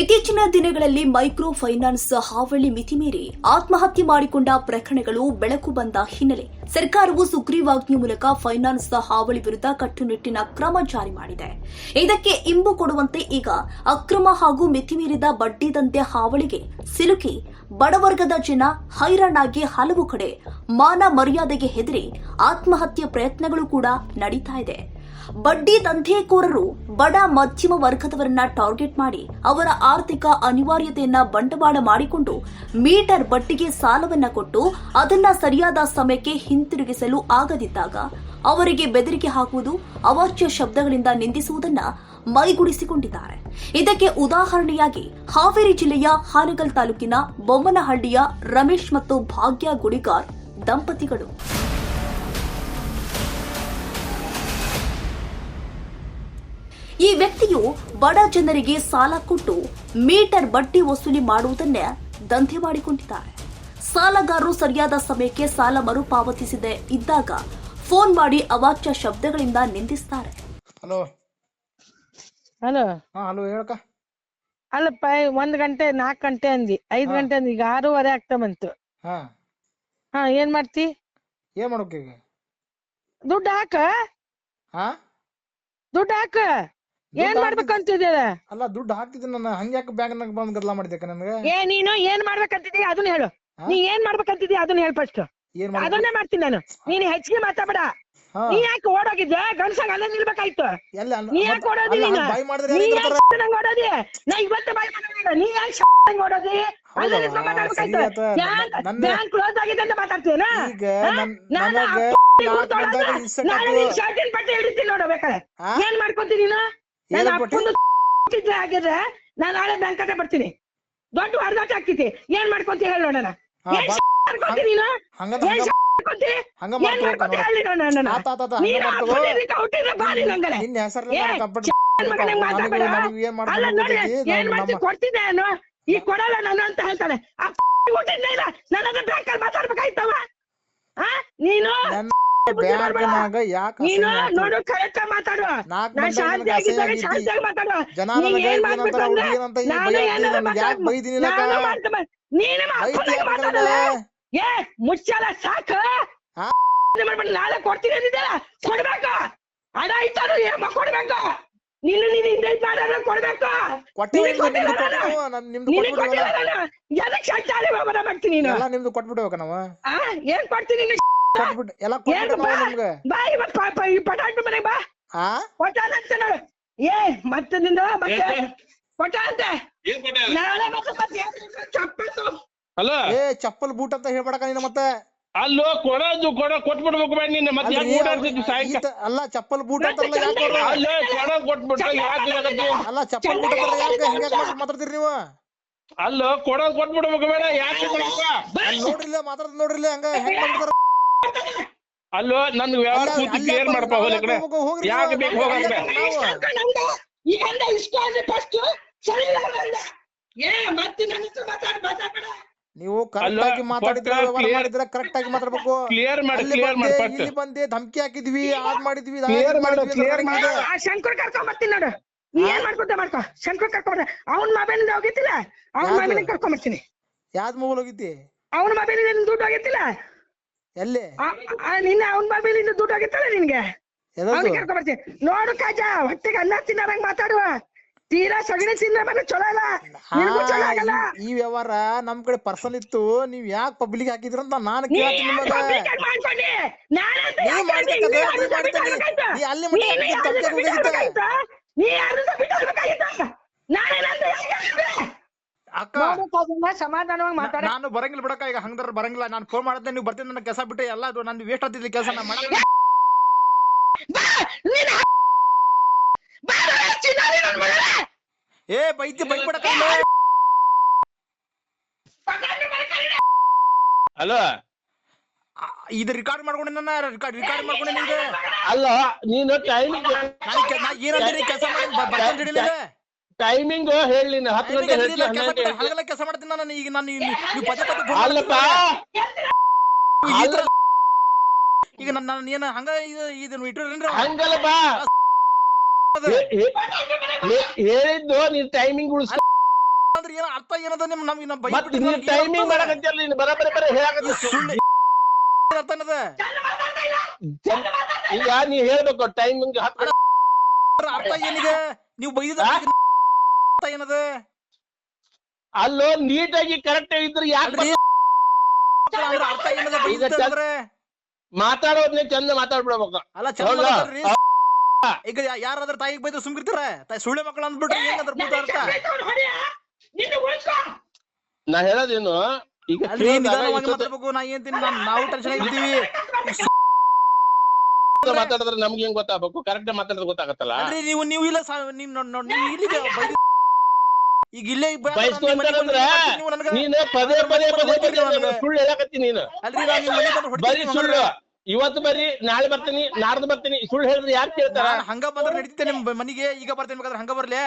ಇತ್ತೀಚಿನ ದಿನಗಳಲ್ಲಿ micro finance ಹಾವಳಿ ಮಿತಿಮೀರಿ ಆತ್ಮಹತ್ಯೆ ಮಾಡಿಕೊಂಡ ಪ್ರಕರಣಗಳು ಬೆಳಕು ಬಂದ ಹಿನ್ನೆಲೆ ಸರ್ಕಾರವು ಸುಗ್ರೀವಾಜ್ಞೆ ಮೂಲಕ ಫೈನಾನ್ಸ್ ಹಾವಳಿ ವಿರುದ್ಧ ಕಟ್ಟುನಿಟ್ಟಿನ ಕ್ರಮ ಜಾರಿ ಮಾಡಿದೆ. ಇದಕ್ಕೆ ಇಂಬು ಕೊಡುವಂತೆ ಈಗ ಅಕ್ರಮ ಹಾಗೂ ಮಿತಿಮೀರಿದ ಬಡ್ಡಿದಂತೆ ಹಾವಳಿಗೆ ಸಿಲುಕಿ ಬಡವರ್ಗದ ಜನ ಹೈರಾಣಾಗಿ ಹಲವು ಕಡೆ ಮಾನ ಮರ್ಯಾದೆಗೆ ಹೆದರಿ ಆತ್ಮಹತ್ಯೆ ಪ್ರಯತ್ನಗಳು ಕೂಡ ನಡೀತಾ ಇದೆ. ಬಡ್ಡಿ ದಂಧೆಕೋರರು ಬಡ ಮಧ್ಯಮ ವರ್ಗದವರನ್ನ ಟಾರ್ಗೆಟ್ ಮಾಡಿ ಅವರ ಆರ್ಥಿಕ ಅನಿವಾರ್ಯತೆಯನ್ನ ಬಂಡವಾಳ ಮಾಡಿಕೊಂಡು ಮೀಟರ್ ಬಡ್ಡಿಗೆ ಸಾಲವನ್ನ ಕೊಟ್ಟು ಅದನ್ನ ಸರಿಯಾದ ಸಮಯಕ್ಕೆ ಹಿಂತಿರುಗಿಸಲು ಆಗದಿದ್ದಾಗ ಅವರಿಗೆ ಬೆದರಿಕೆ ಹಾಕುವುದು ಅವಾಚ್ಯ ಶಬ್ದಗಳಿಂದ ನಿಂದಿಸುವುದನ್ನ ಮೈಗೂಡಿಸಿಕೊಂಡಿದ್ದಾರೆ. ಇದಕ್ಕೆ ಉದಾಹರಣೆಯಾಗಿ ಹಾವೇರಿ ಜಿಲ್ಲೆಯ ಹಾನಗಲ್ ತಾಲೂಕಿನ ಬೊಮ್ಮನಹಳ್ಳಿಯ ರಮೇಶ್ ಮತ್ತು ಭಾಗ್ಯ ಗುಡಿಗಾರ್ ದಂಪತಿಗಳು. ಈ ವ್ಯಕ್ತಿಯು ಬಡ ಜನರಿಗೆ ಸಾಲ ಕೊಟ್ಟು ಮೀಟರ್ ಬಡ್ಡಿ ವಸೂಲಿ ಮಾಡುವುದನ್ನೇ ದಂಧೆ ಮಾಡಿಕೊಂಡಿದ್ದಾರೆ. ಸಾಲಗಾರರು ಸರಿಯಾದ ಸಮಯಕ್ಕೆ ಸಾಲ ಮರುಪಾವತಿಸದೆ ಇದ್ದಾಗ ಫೋನ್ ಮಾಡಿ ಅವಾಚ್ಯ ಶಬ್ದಗಳಿಂದ ನಿಂದಿಸ್ತಾರೆ. ಹಲೋ. ಹಲೋ. ಹಾ ಹಲೋ ಹೇಳಕ ಅಲ್ಲಪ್ಪ ಒಂದ್ ಗಂಟೆ ನಾಲ್ಕ್ ಗಂಟೆ ಅಂದಿ ಐದ್ ಹಾ. ಗಂಟೆ ಅಂದಿ ಈಗ ಆರೂವರೆ ಆಗ್ತಾ ಬಂತು. ಹಾ. ಹಾ ಏನ್ ಮಾಡ್ತಿ? ಏನ್ ಮಾಡೋಕೆ ಈಗ? ದುಡ್ಡು ಹಾಕ? ಹಾ? ದುಡ್ಡು ಹಾಕ? ಏನ್ ಮಾಡ್ಬೇಕಂತಿದ್ಯಲ್ಲ ಅಲ್ಲ ದುಡ್ಡು ಹಾಕ್ತಿದ್ದೀನಿ ನಾನು ಹಂಗ್ಯಾಕೆ ಬ್ಯಾಂಕ್ನಾಗ ಬಂದ್ ಗದ್ದಲ ಮಾಡಿದ್ದೆ ನನಗೆ? ಏ ನೀನು ಏನ್ ಮಾಡ್ಬೇಕಂತಿದೀಯ ಅದನ್ನ ಹೇಳು? ನೀ ಏನ್ ಮಾಡ್ಬೇಕಂತಿದೀಯ ಅದನ್ನ ಹೇಳ ಫಸ್ಟ್ ಏನ್ ಅದನ್ನೇ ಮಾಡ್ತೀನಿ ನಾನು. ನೀನ್ ಹೆಚ್ಚಿಗೆ ಮಾತಾಡ ಹಾ. ನೀ ಯಾಕೆ ಓಡೋಗಿದ್ದೆ? ಗಂಡ್ಸಾಗ ಅಲ್ಲೇ ನಿಲ್ಬೇಕಾಯ್ತು. ನೀ ಯಾಕೆ ಓಡೋದಿ ನೀನು? ಬಾಯ್ ಮಾಡಿದ್ರೆ ನೀ ಯಾಕೆ ನಂಗೆ ಓಡೋದಿ? ನಾ ಇವತ್ತೇ ಬಾಯ್ ಮಾಡೋದಿಲ್ಲ ನೀ ಯಾಕೆ ಶಾಂತಿ ಓಡೋದಿ? ಅಲ್ಲೇ ಹೌದವ್ವ, ನಿಂತ್ಕೊಂಡ್ ಮಾತಾಡ್ಬೇಕಾಯ್ತು. ಸರಿ ಬ್ಯಾಂಕ್ ಕ್ಲೋಸ್ ಆಗಿದೆ ಅಂತ ಮಾತಾಡ್ತೀಯನ? ನನ್ ಬಟ್ಟೆ ಹಿಡಿತೀನಿ ಏನ್ ಮಾಡ್ಕೊಂತೀನಿ ನೀನು? ಬಟ್ಟೆ? ಅಪ್ಪಂದು ಆಗಿದ್ರೆ ನಾನು ನಾಳೆ ಬ್ಯಾಂಕ್ ಕಟ್ಟೆ ಬರ್ತೀನಿ. ದೊಡ್ಡ ಹೊರದಾಟ ಆಗ್ತೈತಿ. ಏನ್ ಮಾಡ್ಕೊಂತಿ ಹೇಳಿ ನೋಡೋಣ ನೀನು? ನೀನು ನೀನು ನಾನು ಅಲ್ಲ ಕೊಡ್ತಿದ್ದೆ ನಾನು? ಈ ಕೊಡಲ್ಲ ನಾನು ಅಂತ ಹೇಳ್ತಾನೆ. ನನ್ನ ಬ್ಯಾಂಕ್ ಬ್ಯಾಂಕಲ್ಲಿ ಮಾತಾಡ್ಬೇಕಾಯ್ತವ? ನೀನು. ಬ್ಯಾಂಕ್ನಾಗ ಯಾಕೆ ನೀನು ನೋಡು ಕರೆಕ್ಟ್ ಮಾತಾಡು ನಾ ಶಾಂತಿಯಾಗಿ ಮಾತಾಡು ಏನ್ ಅಂದ್ರೆ ನಾನು ಏನಾರ ನಾನು ನೀನು ಅಪ್ಪನಿಗೆ ಮಾತಾಡಲ್ಲ ಏ ಮುಚ್ಚಲ ಸಾಕು. ನಾಳೆ ಕೊಡ್ತೀನಿ ಅಂದಿದ್ದಲ್ಲ ಕೊಡ್ಬೇಕು. ಇಟ್ಟಾರು ಏಮ್ಮ ಕೊಡ್ಬೇಕು? ನಿನ್ನ ನೀನು ಹಿಂದೆ ಕೊಡ್ಬೇಕು. ಕೊಟ್ಟಿವಿ ನಿನಗ್ ನಿಮ್ದು ಕೊಟ್ಟಿಲ್ಲ ಕೊಟ್ಟು ನಾನು. ನಮ್ ನಿಮ್ದು ನಿನಗ್ ಕೊಟ್ಬಿಟ್ಟು ಕೊಟ್ಟಿಲ್ಲ ನಾನು. ಎದಕ್ ಶಾಂತಿ ಮಾಡ್ತೀನಿ ನೀನು? ನಿಮ್ದು ಕೊಟ್ಬಿಡ್ಬೇಕ ನಾವು? ಆ ಏನ್ ಕೊಡ್ತೀನಿ ನೀನು? ಕೊಟ್ಬಿಟ್ಟು ಎಲ್ಲ ಕೊಟ್ಬಿಟ್ಟು ನಿಮ್ಗೆ. ಬಾ ಪಾಪ ಈ ಮನೆಗೆ ಬಾ. ಆ? ಕೊಟ್ಟಾನ ಅಂತ ನೋಡು. ಏ ಮತ್ತೆ ನಿಂದ ಮತ್ತೆ ಕೊಟ್ಟ ಅಂತೆ? ನಾಳೆ ಮತ್ತೆ ಮತ್ತೆ ಏನ್ ಚಪ್ಪತ್ತು ಅಲ್ಲ ಏ ಚಪ್ಪಲ್ ಬೂಟ್ ಅಂತ ಹೇಳ್ಬೇಡಕ ನೀನು ಮತ್ತೆ. ಅಲ್ಲೋ ಕೊಡೋದು ಕೊಡ ಕೊಟ್ಬಿಡ್ಬೇಕು ಬೇಡ ನೀನು ಮತ್ತೆ ಯಾಕೆ ಸಾಯಂಕಾಲ? ಅಲ್ಲ ಚಪ್ಪಲ್ ಬೂಟ್ ಅಂತಲ್ಲ ಯಾಕೆ? ಅಲ್ಲೇ ಕೊಡ ಕೊಟ್ಬಿಟ್ರೆ ಯಾಕೆ? ಅಲ್ಲ ಚಪ್ಪಲ್ ಬೂಟ್ ಅಂತ ಯಾಕೆ ಹೆಂಗ್ ಮಾತಾಡ್ತೀರಿ ನೀವು? ಅಲ್ಲೋ ಕೊಡೋದು ಕೊಟ್ಬಿಡ್ಬೇಕು ಬೇಡ. ಯಾಕೆ ಕೊಡ್ಬೇಕು? ಅಲ್ಲಿ ನೋಡ್ರಿ ಇಲ್ಲೇ ಮಾತಾಡ್ತ ನೋಡ್ರಿ ಹಂಗ ಹೆಂಗ್ ಮಾಡ್ತಾರ ಅಲ್ಲೋ ನಂದು ವ್ಯವಹಾರ ಕೂತಿ ಕ್ಲಿಯರ್ ಮಾಡ್ಪಾ ಹೋಗ್ಲಿ ಕಡೆ. ಯಾಕೆ ನೀವು. ಬೇಕು ಹೋಗಂಗ ನಾವು- ಈಗ ಇಷ್ಟ ಆದ್ರೆ ಫಸ್ಟ್ ಸರಿ ಏ ಮತ್ತೆ ನನ್ನ ಹತ್ರ ಮಾತಾಡ ಮಾತಾಡ ನೀವು ಕರೆಕ್ಟ್ ಆಗಿ ಮಾತಾಡಿದ್ರೆ ಮಾಡಿದ್ರೆ ಕರೆಕ್ಟ್ ಆಗಿ ಮಾತಾಡ್ಬೇಕು. ಕ್ಲಿಯರ್ ಮಾಡಿ ಕ್ಲಿಯರ್ ಮಾಡಿ ಇಲ್ಲಿ ಬಂದೆ ಧಮಕಿ ಹಾಕಿದ್ವಿ ಆಗ್ ಮಾಡಿದ್ವಿ ಕ್ಲಿಯರ್ Clear ಕ್ಲಿಯರ್ ಮಾಡು, ಮಾಡು. ಶಂಕರ್ ಕರ್ಕೊಂಡ್ ಬರ್ತೀನಿ ನೋಡು. ನೀ ಏನ್ ಮಾಡ್ಕೊತ ಮಾಡ್ಕೊ? ಶಂಕರ್ ಕರ್ಕೊಂಡ್ ಅವ್ನ ಮೊಬೈಲ್ ಹೋಗಿತ್ತಿಲ್ಲ ಅವ್ನ? ಮೊಬೈಲ್ ಕರ್ಕೊಂಡ್ ಬರ್ತೀನಿ. ಯಾವ್ದು ಮೊಬೈಲ್ ಹೋಗಿತಿ ಅವನ ಮೊಬೈಲ್ ದುಡ್ಡು ಹೋಗಿತ್ತಿಲ್ಲ ಎಲ್ಲಿ? ನಿನ್ನ ಅವ್ನ ಮೊಬೈಲ್ ಇಂದ ದುಡ್ಡು ಹೋಗಿತ್ತಲ್ಲ ನಿನ್ಗೆ? ಅವ್ನಿಗೆ ಕರ್ಕೊಂಡ್ ಬರ್ತೀನಿ. ನೋಡು ಕಾಜ ಹೊಟ್ಟೆಗೆ ಅನ್ನ ತಿನ್ನರಂಗ್ ಮಾತಾಡುವ. ತೀರಾ ಸಗಣಿ ತಿನ್ನ ಮನೆ ಚಲೋ ಇಲ್ಲ ನಿನಗೂ ಚಲೋ ಆಗಲ್ಲ. ಈ- ವ್ಯವಹಾರ ನಮ್ ಕಡೆ ಪರ್ಸನ್ ಇತ್ತು. ನೀವ್ ಯಾಕೆ ಪಬ್ಲಿಕ್ ಹಾಕಿದ್ರ ಅಂತ ನಾನು ಕೇಳ್ತೀನಿ ಅಲ್ಲಿ ಅಕ್ಕ ಸಮಾಧಾನವಾಗಿ ಮಾತಾಡ. ನಾನು ಬರಂಗಿಲ್ಲ ಬಿಡಕ್ಕ ಈಗ ಹಂಗದ್ರ ಬರಂಗಿಲ್ಲ. ನಾನು ಫೋನ್ ಮಾಡಿದ್ರೆ ನೀವು ಬರ್ತೀನಿ ನನ್ನ ಕೆಲಸ ಬಿಟ್ಟು ಎಲ್ಲ ಅದು ನಂದು ವೇಸ್ಟ್ ಆಗ್ತಿದ್ಲಿ ಕೆಲಸ ಮಾಡಲ್ಲ ನೀನು ಮಗನೇ. ಏ ಬೈತಿ ಬೈ ಬಿಡಕ್ಕ ಹಲೋ? ಇದು ರೆಕಾರ್ಡ್ ಮಾಡ್ಕೊಂಡಿ ನನ್ನ ರೆಕಾರ್ಡ್ ರೆಕಾರ್ಡ್ ಮಾಡ್ಕೊಂಡೆ ನಿಮ್ಗೆ ಅಲ್ಲ ನೀನು ಟೈಮ್ ನಾನು ಕೆಲಸ ಮಾಡಿ ಬರ್ತೀನಿ ಟೈಮಿಂಗ್ ಹೇಳಿ ಹತ್ತು ಗಂಟೆ ಹೇಳ್ತಿ ಹನ್ನೊಂದು ಗಂಟೆ ಕೆಲಸ ಮಾಡ್ತೀನಿ ನಾನು ಈಗ ನಾನು ನೀವು ಪದೇ ಪದೇ ಅಲ್ಲಪ್ಪ! ಈಗ ನನ್ನ ನಾನು ಏನು ಹಂಗ ಇದು ಇದನ್ನ ಇಟ್ಟಿರೇನ್ರಿ? ಹಂಗಲ್ಲಪ್ಪ! ಹೇಳಿದ್ದು ನೀನ್ ಟೈಮಿಂಗ್ ಉಳಿಸ್ ಏನ ಅರ್ಥ ಏನದ ನಿಮ್ ನಮ್ಗೆ ನಮ್ಮ ಬೈ ನೀನ್ ಟೈಮಿಂಗ್ ಮಾಡಕತ್ತಿಯಲ್ಲ ನೀನ್ ಬರಬರಿ ಬರೀ ಹೇಳಕತ್ತಿ. ಸುಳ್ಳು ಅರ್ಥ ಅನ್ನದ ಈಗ ನೀ ಹೇಳ್ಬೇಕು ಟೈಮಿಂಗ್ ಹತ್ತು ಅರ್ಥ ಏನಿದೆ ನೀವು ಬೈದ ಏನದ? ಅಲ್ಲೋ ನೀಟಾಗಿ ಕರೆಕ್ಟ್ ಇದ್ರೆ ಯಾಕೆ ಅರ್ಥ ಏನದ ಅಂದ್ರೆ? ಮಾತಾಡೋದ್ನೇ ಚಂದ ಮಾತಾಡ್ಬಿಡ್ಬೇಕು. ಅಲ್ಲ ಚಂದ ಈಗ ಯಾರಾದ್ರೂ ತಾಯಿಗೆ ಬೈದ್ರೆ ಸುಮ್ಕಿರ್ತಾರ ತಾಯಿ ಸುಳ್ಳೆ ಮಕ್ಕಳು ಅಂದ್ಬಿಟ್ರಿ ಅರ್ಥ? ನಾ ಹೇಳೋದೇನು ಈಗ ಮಾತಾಡ್ಬೇಕು ನಾ ಏನ್ ನಾವು ಟೆನ್ಷನ್ ಆಗಿರ್ತೀವಿ. ಮಾತಾಡಿದ್ರೆ ನಮ್ಗೆ ಹೆಂಗ್ ಗೊತ್ತಾಗಬೇಕು? ಕರೆಕ್ಟ್ ಮಾತಾಡಿದ್ರೆ ಗೊತ್ತಾಗತ್ತಲ್ಲ? ನೀವು ನೀವು ಇಲ್ಲ ನೀವ್ ಇಲ್ಲಿಗೆ ಬೈದಿ ಈಗ ಇಲ್ಲೇ ನೀನು ಪದೇ ಪದೇ ಪದೇ ಸುಳ್ಳು ಹೇಳಕತ್ತಿ ನೀನು. ಬರೀ ಸುಳ್ಳು. ಇವತ್ತು ಬರ್ರಿ ನಾಳೆ ಬರ್ತೀನಿ ನಾಡ್ದು ಬರ್ತೀನಿ ಸುಳ್ಳು ಹೇಳಿದ್ರೆ ಯಾಕೆ ಕೇಳ್ತಾರ? ನಾನ್ ಹಂಗ ಬಂದ್ರೆ ನಡೀತೇ ನಿಮ್ ಮನೆಗೆ ಈಗ ಬರ್ತೇನೆ ಬೇಕಾದ್ರೆ ಹಂಗ ಬರ್ಲಿ?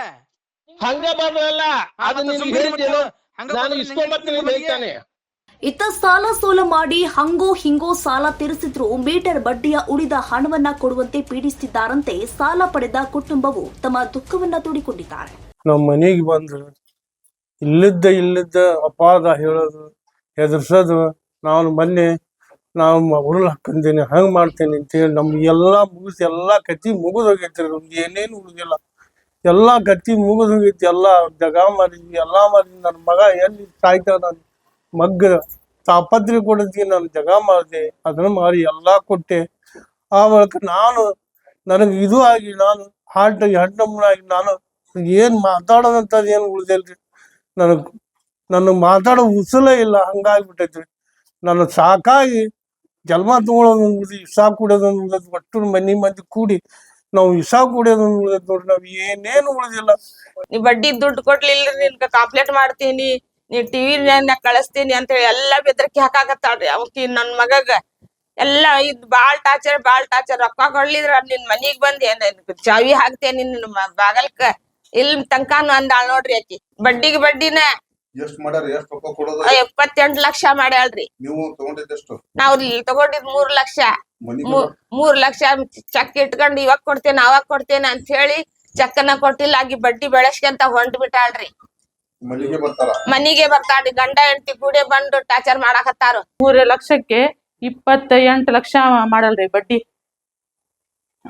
ಹಂಗ ಬರ್ಲಲ್ಲ ಅದು ನಾನು ಬಂದ್ರೆ ಇಸ್ಕೊಂಡ್ ಬರ್ತೀನಿ ಹೇಳ್ತಾನೆ. ಇತ್ತ ಸಾಲ ಸೋಲ ಮಾಡಿ ಹಂಗೋ ಹಿಂಗೋ ಸಾಲ ತೀರಿಸಿದ್ರು, ಮೀಟರ್ ಬಡ್ಡಿಯ ಉಳಿದ ಹಣವನ್ನ ಕೊಡುವಂತೆ ಪೀಡಿಸುತ್ತಿದ್ದಾರಂತೆ ಸಾಲ ಪಡೆದ ಕುಟುಂಬವು ತಮ್ಮ ದುಃಖವನ್ನ ತೋಡಿಕೊಂಡಿದ್ದಾರೆ. ನಮ್ಮ ಮನೆಗೆ ಬಂದು ಇಲ್ಲಿದ್ದ ಇಲ್ಲಿದ್ದ ಅಪಾದ ಹೇಳೋದು, ಹೆದರ್ಸೋದು, ನಾನು ಮೊನ್ನೆ ನಾವು ಉರುಳು ಹಾಕೊಂಡಿನಿ ಹಂಗ್ ಅಂತ ಅಂತೇಳಿ ನಮ್ಗೆ ಎಲ್ಲಾ ಮುಗಿಸಿ ಎಲ್ಲಾ ಕತ್ತಿ ಮುಗಿದ್ ನಮ್ಗೆ ಏನೇನು ಉಳಿದಿಲ್ಲ. ಎಲ್ಲಾ ಕತ್ತಿ ಮುಗಿದ್ ಎಲ್ಲ ಜಗ ಮಾಡಿದ್ವಿ ಎಲ್ಲಾ ಮಾಡಿದ್ವಿ ನನ್ನ ಮಗ ಎಲ್ಲಿ ಸಾಯ್ತಾನ ಮಗ್ಗ ತಾಪತ್ರೆ ಕೊಡೋದಕ್ಕೆ ನಾನು ಜಗ ಮಾಡಿದೆ, ಅದನ್ನ ಮಾಡಿ ಎಲ್ಲಾ ಕೊಟ್ಟೆ. ಆ ಬಳಿಕ ನಾನು, ನನಗೆ ಇದು ಆಗಿ, ನಾನು ಹಾರ್ಟ್ ಆಗಿ, ನಾನು ಏನ್ ಮಾತಾಡೋದಂಥದ್ದು ಏನು ಉಳಿದಿಲ್ರಿ. ನನಗೆ ನನ್ನ ಮಾತಾಡೋ ಉಸಲೇ ಇಲ್ಲ, ಹಂಗಾಗ್ಬಿಟ್ಟೈತ್ರಿ. ನಾನು ಸಾಕಾಗಿ ಜನ್ಮ ತಗೊಳೋದು ಉಳ್ದು ಇಸ ಕುಡಿಯೋದು ಉಳ್ದೈತಿ ಒಟ್ಟು ಮನಿ ಮಂದಿ ಕೂಡಿ ನಾವು ಇಸ ಕುಡಿಯೋದು ಉಳ್ದೈತಿ ನೋಡ್ರಿ, ನಾವ್ ಏನೇನು ಉಳಿದಿಲ್ಲ. ನೀ ಬಡ್ಡಿ ದುಡ್ಡು ಕೊಡ್ಲಿಲ್ಲ ನಿನ್ಗ ಕಂಪ್ಲೇಂಟ್ ಮಾಡ್ತೀನಿ. ನೀ ಟಿವಿ ಕಳಿಸ್ತೀನಿ ಅಂತ ಹೇಳಿ ಎಲ್ಲಾ ಬೆದರಿಕೆ ಹಾಕಾಕತ್ತಾಳ್ರಿ. ಅವಕಿ ನನ್ ಮಗಗ ಎಲ್ಲಾ ಇದ್ ಬಾಳ್ ಟಾರ್ಚರ್ ಬಾಳ್ ಟಾರ್ಚರ್. ರೊಕ್ಕ ಕೊಡ್ಲಿದ್ರ ನಿನ್ ಮನಿಗ್ ಬಂದ್ ಏನ್ ಚಾವಿ ಹಾಕ್ತೇನಿ ನಿನ್ ಬಾಗಲ್ಕ. ಇಲ್ ತನಕಾನು ಅಂದಾಳ್ ನೋಡ್ರಿ ಆಕಿ. ಬಡ್ಡಿಗೆ ಬಡ್ಡಿನ ಎಷ್ಟ್ ಮಾಡ್ಯಾರ ಎಷ್ಟ್ ರೊಕ್ಕ ಕೊಡೋದ? ಎಪ್ಪತ್ತೆಂಟ್ ಲಕ್ಷ ಮಾಡ್ಯಾಳ್ರಿ. ನೀವು ತಗೊಂಡಿದ್ದೆಷ್ಟು ನಾವ್ ತಗೊಂಡಿದ್ ಮೂರ್ ಲಕ್ಷ. ಮೂರ್ ಲಕ್ಷ ಚೆಕ್ ಇಟ್ಕೊಂಡ್ ಇವಾಗ ಕೊಡ್ತೇನೆ ಅವಾಗ ಕೊಡ್ತೇನೆ ಅಂತ ಹೇಳಿ ಚೆಕ್ಕನ್ನ ಕೊಟ್ಟಿಲ್ಲ. ಆಗಿ ಬಡ್ಡಿ ಬೆಳೆಸ್ಕೊಂತ ಹೊಂಟ್ ಬಿಟ್ಟಾಳ್ರಿ ಮನಿಗೆ ಬರ್ತಾರ. ಗಂಡ ಹೆಂಡತಿ ಕೂಡಿ ಬಂದು ಟಾರ್ಚರ್ ಮಾಡಾಕತ್ತಾರ. ಮೂರು ಲಕ್ಷಕ್ಕೆ ಇಪ್ಪತ್ತ ಎಂಟು ಲಕ್ಷ ಮಾಡಲ್ರಿ ಬಡ್ಡಿ.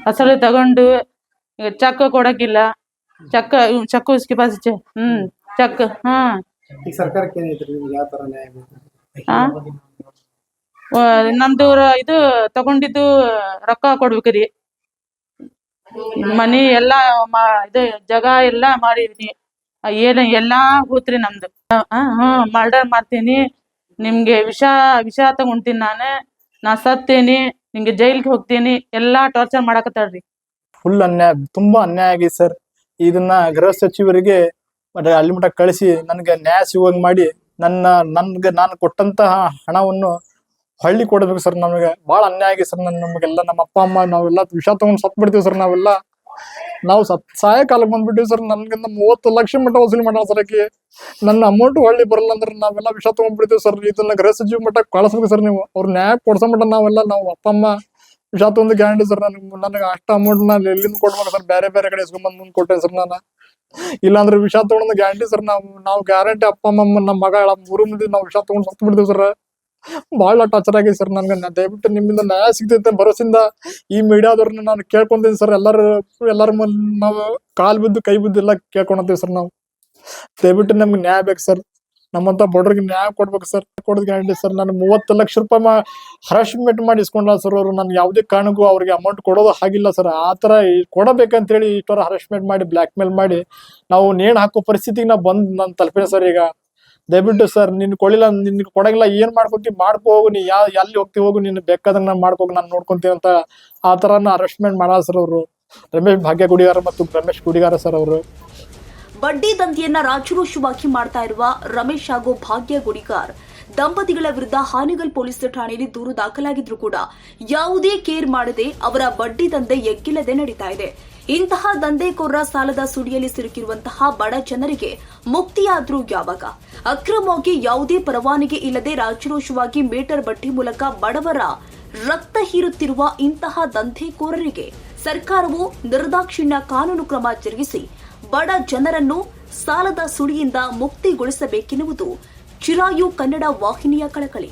ಅಸಲು ತಗೊಂಡು ಚಕ್ ಕೊಡಕಿಲ್ಲ. ಚಕ್ ಚಕ್ ಚೆಕ್ ಉಸ್ಕಿ ಪಾಸ್ ಹ್ಮ್ ಚಕ್ ಹಾ. ನಮ್ದು ಇದು ತಗೊಂಡಿದ್ದು ರೊಕ್ಕ ಕೊಡ್ಬೇಕ್ರಿ. ಮನಿ ಎಲ್ಲಾ ಮಾ- ಇದು ಜಗ ಎಲ್ಲಾ ಮಾಡಿದೀನಿ. ಆ, ಏನ್ ಎಲ್ಲಾ ಹೋತ್ರಿ ನಮ್ದು. ಹ್ಮ್ ಮರ್ಡರ್ ಮಾಡ್ತೀನಿ. ನಿಮ್ಗೆ ವಿಷ ವಿಷ ತಗೊಂತೀನಿ ನಾನು. ನಾ ಸತ್ತೇನಿ, ನಿಮ್ಗೆ ಜೈಲ್ಗೆ ಹೋಗ್ತೀನಿ. ಎಲ್ಲಾ ಟಾರ್ಚರ್ ಮಾಡಕತ್ತಾಳ್ರಿ. ಫುಲ್ ಅನ್ಯಾಯ, ತುಂಬಾ ಅನ್ಯಾಯ ಆಗಿ ಸರ್ ಇದನ್ನ ಗೃಹ ಸಚಿವರಿಗೆ ಅಲ್ಲಿ ಮಟ್ಟ ಕಳಿಸಿ ನನಗೆ ನ್ಯಾಯ ಸಿಗುವಂಗ್ ಮಾಡಿ ನನ್ನ, ನನ್ಗೆ ನಾನು ಕೊಟ್ಟಂತಹ ಹಣವನ್ನು ಹಳ್ಳಿ ಕೊಡ್ಬೇಕು ಸರ್ ನಮಗೆ. ಬಹಳ ಅನ್ಯಾಯ ಆಗಿ ಸರ್ ನಮಗೆಲ್ಲ ನಮ್ಮ ಅಪ್ಪ ಅಮ್ಮ, ನಾವೆಲ್ಲ ವಿಷ ತಗೊಂಡ್ ಸತ್ ಬಿಡ್ತೀವಿ ಸರ್ ನಾವೆಲ್ಲ. ನಾವು ಸತ್ ಕಾಲಕ್ಕೆ ಬಂದ್ಬಿಟ್ಟಿವಿ ಸರ್ ನನ್ಗಿಂತ ಮೂವತ್ತು ಲಕ್ಷ ಮಟ್ಟ ವಸೂಲಿ ಮಾಡೋಣ ಸರ್ ನನ್ನ ಅಮೌಂಟ್ ಹೊಳ್ಳಿ ಬರಲ್ಲ ಅಂದ್ರೆ ನಾವೆಲ್ಲ ವಿಷ ತಗೊಂಡ್ಬಿಡ್ತೀವಿ ಸರ್. ಇದನ್ನ ಗೃಹ ಸಚಿವ ಮಟ್ಟ ಕಳಿಸ್ಬೇಕು ಸರ್ ನೀವು. ಅವ್ರ ನ್ಯಾಯ ಕೊಡ್ಸೋ ಮಟ್ಟ ನಾವೆಲ್ಲ ನಾವು ಅಪ್ಪ, ಅಮ್ಮ ವಿಷ ತಗೊಂಡು ಗ್ಯಾರಂಟಿ ಸರ್ ನನಗೆ ನನಗೆ ಅಷ್ಟ ಅಮೌಂಟ್ ನಾನು ಎಲ್ಲಿಂದ ಕೊಡ್ಬೇಕು ಸರ್? ಬೇರೆ ಬೇರೆ ಕಡೆ ಇಸ್ಕೊಂಡ್ ಮುಂದೆ ಕೊಟ್ಟೆ ಸರ್ ನಾನು. ಇಲ್ಲಾಂದ್ರೆ ವಿಷ ತೊಗೊಂಡು ಗ್ಯಾರಂಟಿ ಸರ್ ನಾವು ನಾವು ಗ್ಯಾರಂಟಿ ಅಪ್ಪ, ಅಮ್ಮ, ನಮ್ಮ ಮಗ ಮೂರು ಮಂದಿ ನಾವು ವಿಷ ತಗೊಂಡು ಸತ್ತು ಬಿಡ್ತೀವಿ ಸರ್. ಬಹಳ ಟಾರ್ಚರ್ ಆಗಿದೆ ಸರ್ ನನ್ಗೆ. ದಯವಿಟ್ಟು ನಿಮ್ಮಿಂದ ನ್ಯಾಯ ಸಿಗ್ತೈತೆ ಭರೋಸಿಂದ ಈ ಮೀಡಿಯಾದವ್ರನ್ನ ನಾನು ಕೇಳ್ಕೊಂತೀನಿ ಸರ್ ಎಲ್ಲರೂ, ಎಲ್ಲರ ನಾವು ಕಾಲ್ ಬಿದ್ದು ಕೈ ಬಿದ್ದು ಎಲ್ಲ ಕೇಳ್ಕೊಳತ್ತೀವಿ ಸರ್ ನಾವು. ದಯವಿಟ್ಟು ನಮ್ಗೆ ನ್ಯಾಯ ಬೇಕು ಸರ್ ನಮ್ಮಂತ ಬಡವ್ರಿಗೆ ನ್ಯಾಯ ಕೊಡ್ಬೇಕು ಸರ್ ಕೊಡೋದು ಗ್ಯಾರಂಟಿ ಸರ್ ನಾನು ಮೂವತ್ತು ಲಕ್ಷ ರೂಪಾಯಿ ಮಾ ಹರಾಶ್ಮೆಂಟ್ ಮಾಡಿ ಇಸ್ಕೊಂಡ್ಲ ಸರ್ ಅವರು. ನನ್ಗೆ ಯಾವುದೇ ಕಾರಣಕ್ಕೂ ಅವ್ರಿಗೆ ಅಮೌಂಟ್ ಕೊಡೋದು ಆಗಿಲ್ಲ ಸರ್ ಆ ಥರ ಕೊಡಬೇಕಂತೇಳಿ ಇಷ್ಟರ ಹರಾಶ್ಮೆಂಟ್ ಮಾಡಿ ಬ್ಲ್ಯಾಕ್ ಮೇಲ್ ಮಾಡಿ ನಾವು ನೇಣು ಹಾಕೋ ಪರಿಸ್ಥಿತಿಗೆ ನಾವು ಬಂದ್ ನಾನು ತಲುಪಿನ ಸರ್ ಈಗ. ದಯವಿಟ್ಟು ಸರ್, ನಿನ್ ಕೊಡಿಲ್ಲ ನಿನ್ ಕೊಡಂಗಿಲ್ಲ, ಏನ್ ಮಾಡ್ಕೊತಿ, ಮಾಡ್ಕೋ ಹೋಗು, ನೀ ಯಾ, ಎಲ್ಲಿ ಹೋಗ್ತಿ ಹೋಗು, ನಿನ್ ಬೇಕಾದಂಗ ನಾನು ಮಾಡ್ಕೋ ನಾನು ನೋಡ್ಕೊಂತೀನಿ ಅಂತ ಆ ತರ ಅರೆಸ್ಟ್ಮೆಂಟ್ ಮಾಡ ಸರ್ ಅವರು. ರಮೇಶ್ ಭಾಗ್ಯ ಗುಡಿಗಾರ ಮತ್ತು ರಮೇಶ್ ಗುಡಿಗಾರ ಸರ್ ಅವರು. ಬಡ್ಡಿ ದಂಧೆಯನ್ನ ರಾಜರೋಷವಾಗಿ ಮಾಡ್ತಾ ಇರುವ ರಮೇಶ್ ಹಾಗೂ ಭಾಗ್ಯ ಗುಡಿಗಾರ್. ದಂಪತಿಗಳ ವಿರುದ್ಧ ಹಾನಿಗಲ್ ಪೊಲೀಸ್ ಠಾಣೆಯಲ್ಲಿ ದೂರು ದಾಖಲಾಗಿದ್ರು ಕೂಡ ಯಾವುದೇ ಕೇರ್ ಮಾಡದೆ ಅವರ ಬಡ್ಡಿ ದಂಧೆ ಎಗ್ಗಿಲ್ಲದೆ ನಡೀತಾ ಇದೆ. ಇಂತಹ ದಂಧೆಕೋರರ ಸಾಲದ ಸುಡಿಯಲ್ಲಿ ಸಿಲುಕಿರುವಂತಹ ಬಡ ಜನರಿಗೆ ಮುಕ್ತಿಯಾದ್ರೂ ಯಾವಾಗ? ಅಕ್ರಮವಾಗಿ ಯಾವುದೇ ಪರವಾನಗಿ ಇಲ್ಲದೆ ರಾಜರೋಷವಾಗಿ ಮೀಟರ್ ಬಟ್ಟಿ ಮೂಲಕ ಬಡವರ ರಕ್ತ ಹೀರುತ್ತಿರುವ ಇಂತಹ ದಂಧೆಕೋರರಿಗೆ ಸರ್ಕಾರವು ನಿರ್ದಾಕ್ಷಿಣ್ಯ ಕಾನೂನು ಕ್ರಮ ಜರುಗಿಸಿ ಬಡ ಜನರನ್ನು ಸಾಲದ ಸುಳಿಯಿಂದ ಮುಕ್ತಿಗೊಳಿಸಬೇಕೆನ್ನುವುದು ಚಿರಾಯು ಕನ್ನಡ ವಾಹಿನಿಯ ಕಳಕಳಿ.